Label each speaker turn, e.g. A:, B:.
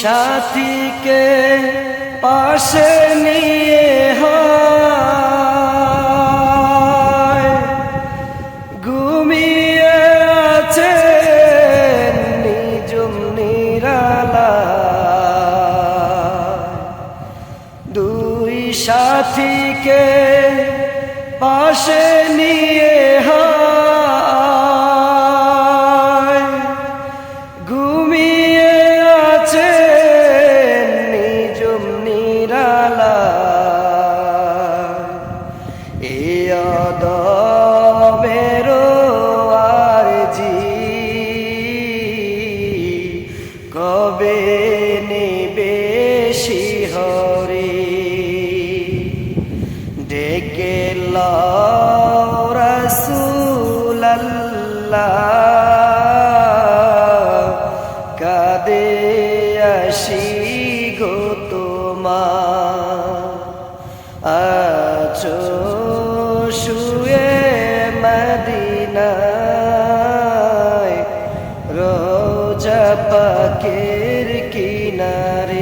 A: সাথীকে পাশে নিয়ে ঘুমিয়ে আছে নিজুম নিরালা। দুই সাথীকে পাশে অদমেরো আর জি কবে নেবে শিহরে? ডেকে রসুল্লাহ কাদে আসি গো তোমার। আছো মদিনায় রোজা পাকের কিনারে